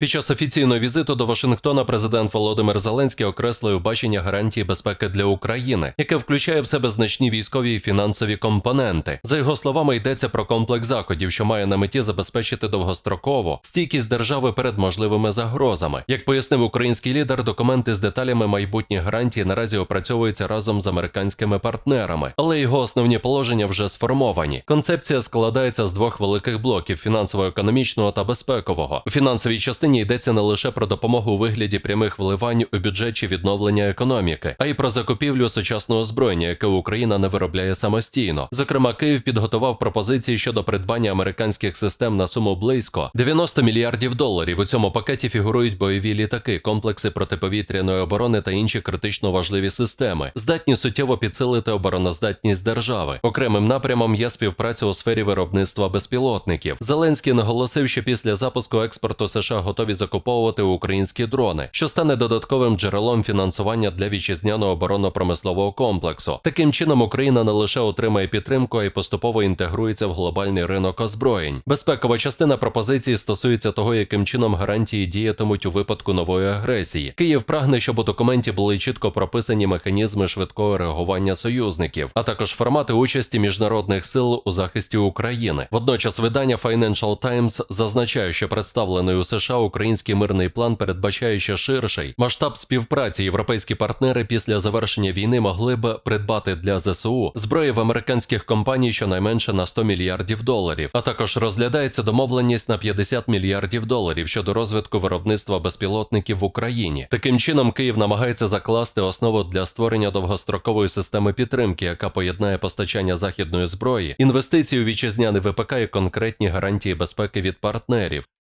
Під час офіційного візиту до Вашингтона президент Володимир Зеленський окреслив бачення гарантії безпеки для України, яке включає в себе значні військові і фінансові компоненти. За його словами, йдеться про комплекс заходів, що має на меті забезпечити довгостроково стійкість держави перед можливими загрозами. Як пояснив український лідер, документи з деталями майбутніх гарантій наразі опрацьовуються разом з американськими партнерами, але його основні положення вже сформовані. Концепція складається з двох великих блоків: фінансово-економічного та безпекового. У фінансовій частині йдеться не лише про допомогу у вигляді прямих вливань у бюджет чи відновлення економіки, а й про закупівлю сучасного озброєння, яке Україна не виробляє самостійно. Зокрема, Київ підготував пропозиції щодо придбання американських систем на суму близько 90 мільярдів доларів. У цьому пакеті фігурують бойові літаки, комплекси протиповітряної оборони та інші критично важливі системи, здатні суттєво підсилити обороноздатність держави. Окремим напрямом є співпраця у сфері виробництва безпілотників. Зеленський наголосив, що після запуску експорту США готові закуповувати українські дрони, що стане додатковим джерелом фінансування для вітчизняного оборонно-промислового комплексу. Таким чином Україна не лише отримає підтримку, а й поступово інтегрується в глобальний ринок озброєнь. Безпекова частина пропозиції стосується того, яким чином гарантії діятимуть у випадку нової агресії. Київ прагне, щоб у документі були чітко прописані механізми швидкого реагування союзників, а також формати участі міжнародних сил у захисті України. Водночас видання Financial Times зазначає, що представлений у США український мирний план передбачає ще ширший масштаб співпраці. Європейські партнери після завершення війни могли б придбати для ЗСУ зброї в американських компаній щонайменше на 100 мільярдів доларів. А також розглядається домовленість на 50 мільярдів доларів щодо розвитку виробництва безпілотників в Україні. Таким чином, Київ намагається закласти основу для створення довгострокової системи підтримки, яка поєднає постачання західної зброї, інвестиції у вітчизняний ВПК і конкретні гарантії безпеки від партнерів.